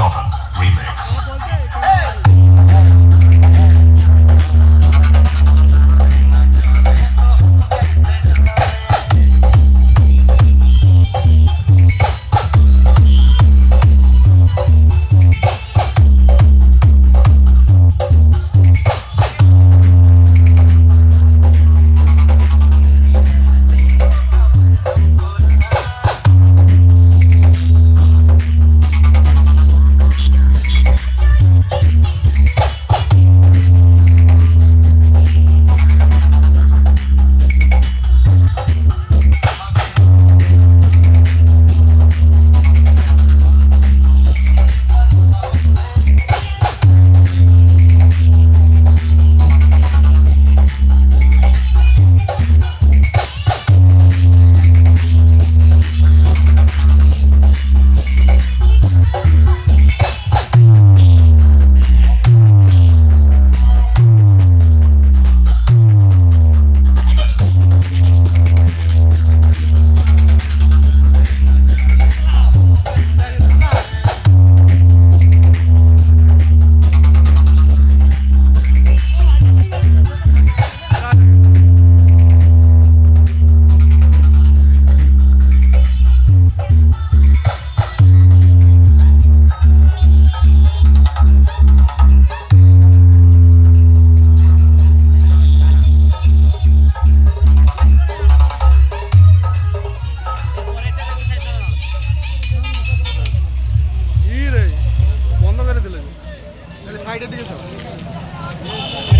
yourself. সাইডের দিকে চল